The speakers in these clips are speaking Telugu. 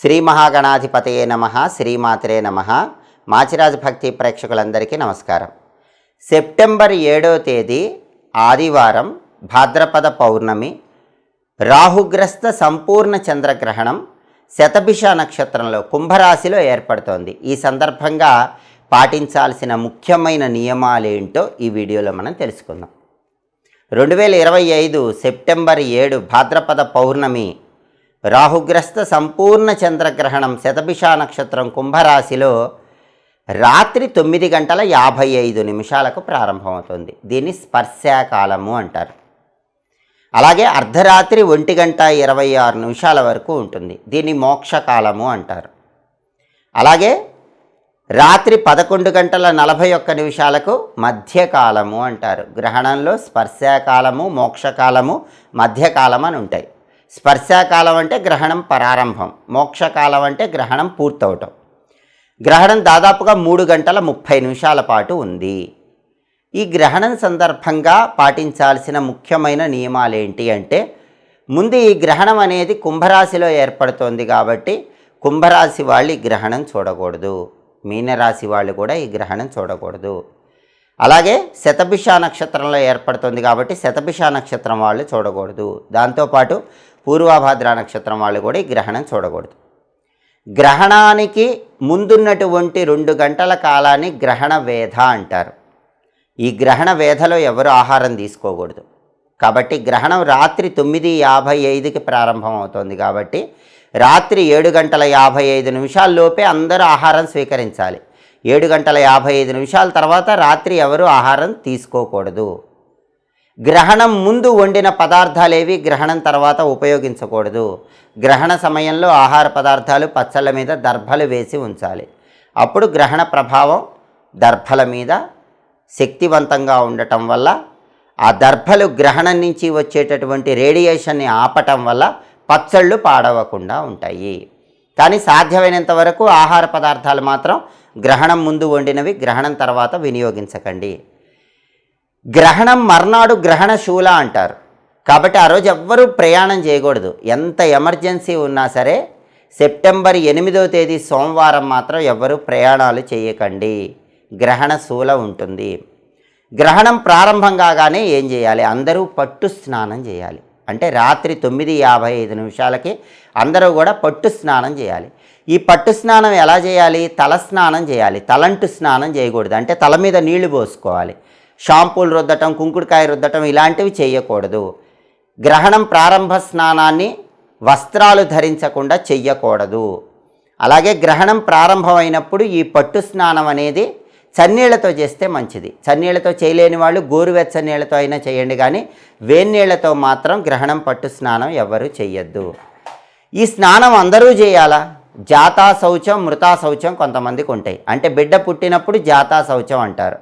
శ్రీ మహాగణాధిపతయే నమ శ్రీమాతరే నమ. మాచిరాజు భక్తి ప్రేక్షకులందరికీ నమస్కారం. సెప్టెంబర్ ఏడవ తేదీ ఆదివారం భాద్రపద పౌర్ణమి రాహుగ్రస్త సంపూర్ణ చంద్రగ్రహణం శతభిష నక్షత్రంలో కుంభరాశిలో ఏర్పడుతోంది. ఈ సందర్భంగా పాటించాల్సిన ముఖ్యమైన నియమాలేంటో ఈ వీడియోలో మనం తెలుసుకుందాం. రెండు వేల ఇరవై ఐదు సెప్టెంబర్ ఏడు భాద్రపద పౌర్ణమి రాహుగ్రస్త సంపూర్ణ చంద్రగ్రహణం శతభిష నక్షత్రం కుంభరాశిలో రాత్రి తొమ్మిది గంటల యాభై ఐదు నిమిషాలకు ప్రారంభమవుతుంది. దీన్ని స్పర్శాకాలము అంటారు. అలాగే అర్ధరాత్రి ఒంటి గంట ఇరవై ఆరు నిమిషాల వరకు ఉంటుంది. దీన్ని మోక్షకాలము అంటారు. అలాగే రాత్రి పదకొండు గంటల నలభై ఒక్క నిమిషాలకు మధ్యకాలము అంటారు. గ్రహణంలో స్పర్శాకాలము మోక్షకాలము మధ్యకాలం అని ఉంటాయి. స్పర్శాకాలం అంటే గ్రహణం ప్రారంభం మోక్షకాలం అంటే గ్రహణం పూర్తవటం. గ్రహణం దాదాపుగా మూడు గంటల ముప్పై నిమిషాల పాటు ఉంది. ఈ గ్రహణం సందర్భంగా పాటించాల్సిన ముఖ్యమైన నియమాలు ఏంటి అంటే ముందు ఈ గ్రహణం అనేది కుంభరాశిలో ఏర్పడుతోంది కాబట్టి కుంభరాశి వాళ్ళు ఈ గ్రహణం చూడకూడదు. మీనరాశి వాళ్ళు కూడా ఈ గ్రహణం చూడకూడదు. అలాగే శతభిష నక్షత్రంలో ఏర్పడుతుంది కాబట్టి శతభిష నక్షత్రం వాళ్ళు చూడకూడదు. దాంతోపాటు పూర్వభాద్ర నక్షత్రం వాళ్ళు కూడా ఈ గ్రహణం చూడకూడదు. గ్రహణానికి ముందున్నటువంటి రెండు గంటల కాలాన్ని గ్రహణ వేధ అంటారు. ఈ గ్రహణ వేధలో ఎవరు ఆహారం తీసుకోకూడదు. కాబట్టి గ్రహణం రాత్రి తొమ్మిది యాభై ఐదుకి ప్రారంభం అవుతుంది కాబట్టి రాత్రి ఏడు గంటల యాభై ఐదు నిమిషాల్లోపే అందరూ ఆహారం స్వీకరించాలి. ఏడు గంటల యాభై ఐదు నిమిషాల తర్వాత రాత్రి ఎవరు ఆహారం తీసుకోకూడదు. గ్రహణం ముందు వండిన పదార్థాలేవి గ్రహణం తర్వాత ఉపయోగించకూడదు. గ్రహణ సమయంలో ఆహార పదార్థాలు పచ్చళ్ళ మీద దర్భలు వేసి ఉంచాలి. అప్పుడు గ్రహణ ప్రభావం దర్భల మీద శక్తివంతంగా ఉండటం వల్ల ఆ దర్భలు గ్రహణం నుంచి వచ్చేటటువంటి రేడియేషన్ని ఆపటం వల్ల పచ్చళ్ళు పాడవకుండా ఉంటాయి. కానీ సాధ్యమైనంత వరకు ఆహార పదార్థాలు మాత్రం గ్రహణం ముందు వండినవి గ్రహణం తర్వాత వినియోగించకండి. గ్రహణం మర్నాడు గ్రహణ శూల అంటారు. కాబట్టి ఆ రోజు ఎవ్వరూ ప్రయాణం చేయకూడదు. ఎంత ఎమర్జెన్సీ ఉన్నా సరే సెప్టెంబర్ ఎనిమిదో తేదీ సోమవారం మాత్రం ఎవ్వరూ ప్రయాణాలు చేయకండి. గ్రహణ శూల ఉంటుంది. గ్రహణం ప్రారంభం కాగానే ఏం చేయాలి? అందరూ పట్టు స్నానం చేయాలి. అంటే రాత్రి తొమ్మిది యాభై ఐదు నిమిషాలకి అందరూ కూడా పట్టు స్నానం చేయాలి. ఈ పట్టు స్నానం ఎలా చేయాలి? తల స్నానం చేయాలి. తలంటు స్నానం చేయకూడదు. అంటే తల మీద నీళ్ళు పోసుకోవాలి. షాంపూలు రుద్దటం కుంకుడుకాయ రుద్దటం ఇలాంటివి చేయకూడదు. గ్రహణం ప్రారంభ స్నానాన్ని వస్త్రాలు ధరించకుండా చెయ్యకూడదు. అలాగే గ్రహణం ప్రారంభమైనప్పుడు ఈ పట్టు స్నానం అనేది చన్నీళ్ళతో చేస్తే మంచిది. చన్నీళ్ళతో చేయలేని వాళ్ళు గోరువెచ్చని నీళ్ళతో అయినా చేయండి కానీ వేన్నీళ్ళతో మాత్రం గ్రహణం పట్టు స్నానం ఎవ్వరూ చెయ్యొద్దు. ఈ స్నానం అందరూ చేయాలా? జాతా శౌచం మృతా శౌచం కొంతమందికి ఉంటాయి. అంటే బిడ్డ పుట్టినప్పుడు జాతా శౌచం అంటారు.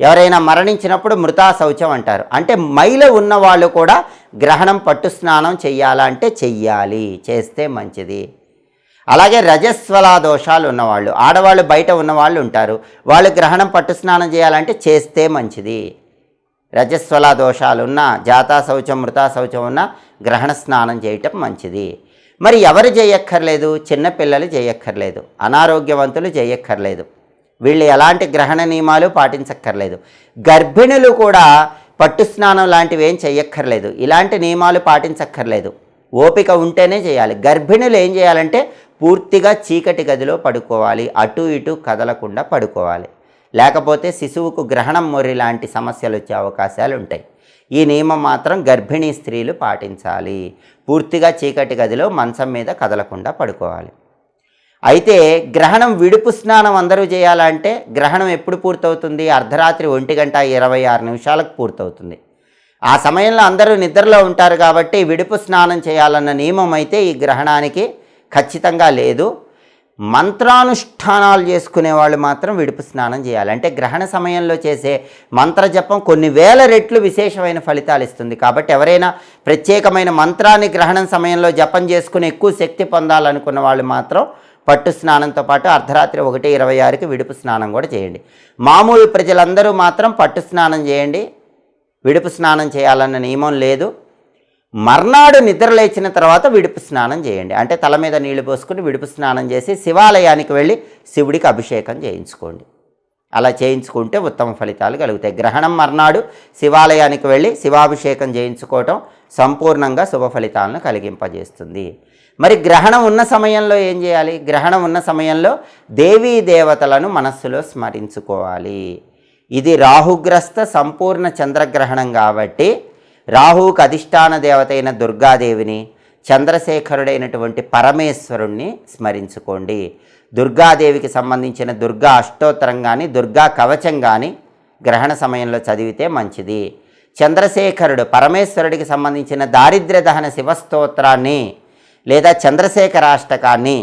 ఎవరైనా మరణించినప్పుడు మృతా శౌచం అంటారు. అంటే మైలో ఉన్న వాళ్ళు కూడా గ్రహణం పట్టు స్నానం చెయ్యాలంటే చెయ్యాలి చేస్తే మంచిది. అలాగే రజస్వలా దోషాలు ఉన్నవాళ్ళు ఆడవాళ్ళు బయట ఉన్నవాళ్ళు ఉంటారు. వాళ్ళు గ్రహణం పట్టు స్నానం చేయాలంటే చేస్తే మంచిది. రజస్వలా దోషాలు ఉన్న జాతా శౌచం మృతా శౌచం ఉన్న గ్రహణ స్నానం చేయటం మంచిది. మరి ఎవరు చేయక్కర్లేదు? చిన్నపిల్లలు చేయక్కర్లేదు. అనారోగ్యవంతులు చేయక్కర్లేదు. వీళ్ళు ఎలాంటి గ్రహణ నియమాలు పాటించక్కర్లేదు. గర్భిణులు కూడా పట్టు స్నానం లాంటివి ఏం చెయ్యక్కర్లేదు. ఇలాంటి నియమాలు పాటించక్కర్లేదు. ఓపిక ఉంటేనే చేయాలి. గర్భిణులు ఏం చేయాలంటే పూర్తిగా చీకటి గదిలో పడుకోవాలి. అటు ఇటు కదలకుండా పడుకోవాలి. లేకపోతే శిశువుకు గ్రహణం మొర్రి లాంటి సమస్యలు వచ్చే అవకాశాలు ఉంటాయి. ఈ నియమం మాత్రం గర్భిణీ స్త్రీలు పాటించాలి. పూర్తిగా చీకటి గదిలో మంచం మీద కదలకుండా పడుకోవాలి. అయితే గ్రహణం విడుపు స్నానం అందరూ చేయాలంటే గ్రహణం ఎప్పుడు పూర్తవుతుంది? అర్ధరాత్రి ఒంటి గంట ఇరవై ఆరు నిమిషాలకు పూర్తవుతుంది. ఆ సమయంలో అందరూ నిద్రలో ఉంటారు కాబట్టి విడుపు స్నానం చేయాలన్న నియమం అయితే ఈ గ్రహణానికి ఖచ్చితంగా లేదు. మంత్రానుష్ఠానాలు చేసుకునే వాళ్ళు మాత్రం విడుపు స్నానం చేయాలి. అంటే గ్రహణ సమయంలో చేసే మంత్రజపం కొన్ని వేల రెట్లు విశేషమైన ఫలితాలు ఇస్తుంది. కాబట్టి ఎవరైనా ప్రత్యేకమైన మంత్రాన్ని గ్రహణం సమయంలో జపం చేసుకుని ఎక్కువ శక్తి పొందాలనుకున్న వాళ్ళు మాత్రం పట్టు స్నానంతో పాటు అర్ధరాత్రి ఒకటి ఇరవై ఆరుకి విడుపు స్నానం కూడా చేయండి. మామూలు ప్రజలందరూ మాత్రం పట్టు స్నానం చేయండి. విడుపు స్నానం చేయాలన్న నియమం లేదు. మర్నాడు నిద్ర లేచిన తర్వాత విడుపు స్నానం చేయండి. అంటే తల మీద నీళ్ళు పోసుకుని విడుపు స్నానం చేసి శివాలయానికి వెళ్ళి శివుడికి అభిషేకం చేయించుకోండి. అలా చేయించుకుంటే ఉత్తమ ఫలితాలు కలుగుతాయి. గ్రహణం మర్నాడు శివాలయానికి వెళ్ళి శివాభిషేకం చేయించుకోవటం సంపూర్ణంగా శుభ ఫలితాలను కలిగింపజేస్తుంది. మరి గ్రహణం ఉన్న సమయంలో ఏం చేయాలి? గ్రహణం ఉన్న సమయంలో దేవీ దేవతలను మనస్సులో స్మరించుకోవాలి. ఇది రాహుగ్రస్త సంపూర్ణ చంద్రగ్రహణం కాబట్టి రాహువుకు అధిష్టాన దేవత అయిన దుర్గాదేవిని చంద్రశేఖరుడైనటువంటి పరమేశ్వరుణ్ణి స్మరించుకోండి. దుర్గాదేవికి సంబంధించిన దుర్గా అష్టోత్తరం కానీ దుర్గా కవచం కానీ గ్రహణ సమయంలో చదివితే మంచిది. చంద్రశేఖరుడు పరమేశ్వరుడికి సంబంధించిన దారిద్ర్య దహన శివస్తోత్రాన్ని లేదా చంద్రశేఖరాష్టకాన్ని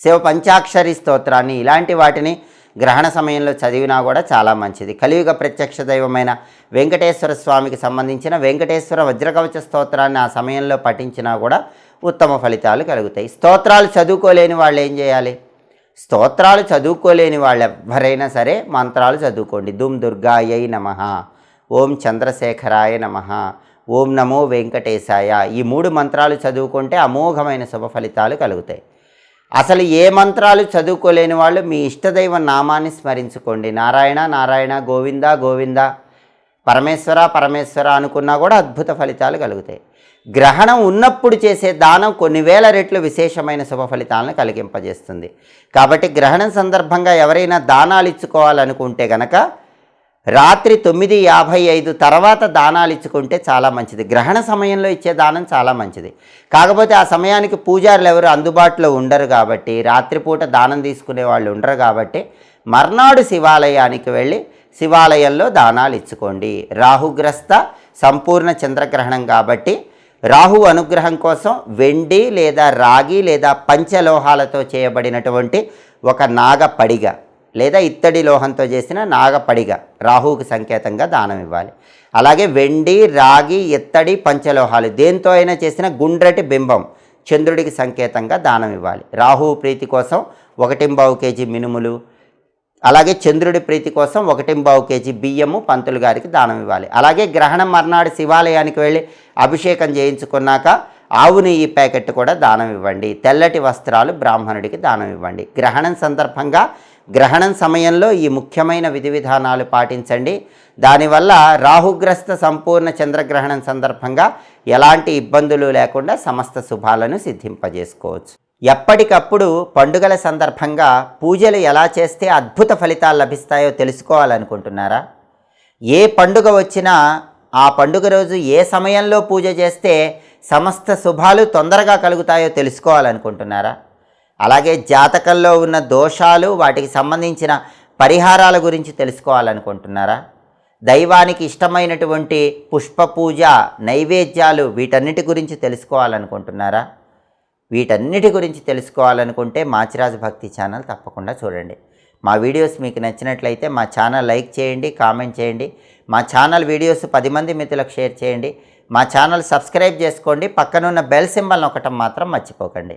శివ పంచాక్షరి స్తోత్రాన్ని ఇలాంటి వాటిని గ్రహణ సమయంలో చదివినా కూడా చాలా మంచిది. కలియుగ ప్రత్యక్ష దైవమైన వెంకటేశ్వర స్వామికి సంబంధించిన వెంకటేశ్వర వజ్రకవచ స్తోత్రాన్ని ఆ సమయంలో పఠించినా కూడా ఉత్తమ ఫలితాలు కలుగుతాయి. స్తోత్రాలు చదువుకోలేని వాళ్ళు ఏం చేయాలి? స్తోత్రాలు చదువుకోలేని వాళ్ళు ఎవరైనా సరే మంత్రాలు చదువుకోండి. దుమ్ దుర్గాయై నమ. ఓం చంద్రశేఖరాయ నమ. ఓం నమో వెంకటేశాయ. ఈ మూడు మంత్రాలు చదువుకుంటే అమోఘమైన శుభ ఫలితాలు కలుగుతాయి. అసలు ఏ మంత్రాలు చదువుకోలేని వాళ్ళు మీ ఇష్టదైవ నామాన్ని స్మరించుకోండి. నారాయణ నారాయణ గోవింద గోవింద పరమేశ్వర పరమేశ్వర అనుకున్నా కూడా అద్భుత ఫలితాలు కలుగుతాయి. గ్రహణం ఉన్నప్పుడు చేసే దానం కొన్ని వేల రెట్లు విశేషమైన శుభ ఫలితాలను కలిగింపజేస్తుంది. కాబట్టి గ్రహణం సందర్భంగా ఎవరైనా దానాలు ఇచ్చుకోవాలనుకుంటే గనక రాత్రి తొమ్మిది యాభై ఐదు తర్వాత దానాలు ఇచ్చుకుంటే చాలా మంచిది. గ్రహణ సమయంలో ఇచ్చే దానం చాలా మంచిది. కాకపోతే ఆ సమయానికి పూజారులు ఎవరు అందుబాటులో ఉండరు కాబట్టి రాత్రిపూట దానం తీసుకునే వాళ్ళు ఉండరు కాబట్టి మర్నాడు శివాలయానికి వెళ్ళి శివాలయంలో దానాలు ఇచ్చుకోండి. రాహుగ్రస్త సంపూర్ణ చంద్రగ్రహణం కాబట్టి రాహు అనుగ్రహం కోసం వెండి లేదా రాగి లేదా పంచలోహాలతో చేయబడినటువంటి ఒక నాగ పడిగ లేదా ఇత్తడి లోహంతో చేసిన నాగపడిగ రాహువుకి సంకేతంగా దానం ఇవ్వాలి. అలాగే వెండి రాగి ఇత్తడి పంచలోహాలు దేంతో అయినా చేసిన గుండ్రటి బింబం చంద్రుడికి సంకేతంగా దానం ఇవ్వాలి. రాహువు ప్రీతి కోసం ఒకటింబావు కేజీ మినుములు అలాగే చంద్రుడి ప్రీతి కోసం ఒకటింబావు కేజీ బియ్యము పంతులు గారికి దానం ఇవ్వాలి. అలాగే గ్రహణం మర్నాడు శివాలయానికి వెళ్ళి అభిషేకం చేయించుకున్నాక ఆవు నెయ్యి ప్యాకెట్ కూడా దానం ఇవ్వండి. తెల్లటి వస్త్రాలు బ్రాహ్మణుడికి దానం ఇవ్వండి. గ్రహణం సందర్భంగా గ్రహణం సమయంలో ఈ ముఖ్యమైన విధి విధానాలు పాటించండి. దానివల్ల రాహుగ్రస్త సంపూర్ణ చంద్రగ్రహణం సందర్భంగా ఎలాంటి ఇబ్బందులు లేకుండా సమస్త శుభాలను సిద్ధింపజేసుకోవచ్చు. ఎప్పటికప్పుడు పండుగల సందర్భంగా పూజలు ఎలా చేస్తే అద్భుత ఫలితాలు లభిస్తాయో తెలుసుకోవాలనుకుంటున్నారా? ఏ పండుగ వచ్చినా ఆ పండుగ రోజు ఏ సమయంలో పూజ చేస్తే సమస్త శుభాలు తొందరగా కలుగుతాయో తెలుసుకోవాలనుకుంటున్నారా? అలాగే జాతకంలో ఉన్న దోషాలు వాటికి సంబంధించిన పరిహారాల గురించి తెలుసుకోవాలనుకుంటున్నారా? దైవానికి ఇష్టమైనటువంటి పుష్ప పూజ నైవేద్యాలు వీటన్నిటి గురించి తెలుసుకోవాలనుకుంటున్నారా? వీటన్నిటి గురించి తెలుసుకోవాలనుకుంటే మాచిరాజు భక్తి ఛానల్ తప్పకుండా చూడండి. మా వీడియోస్ మీకు నచ్చినట్లయితే మా ఛానల్ లైక్ చేయండి కామెంట్ చేయండి. మా ఛానల్ వీడియోస్ పది మంది మిత్రులకు షేర్ చేయండి. మా ఛానల్ సబ్స్క్రైబ్ చేసుకోండి. పక్కనున్న బెల్ సింబల్ ఒకటం మాత్రం మర్చిపోకండి.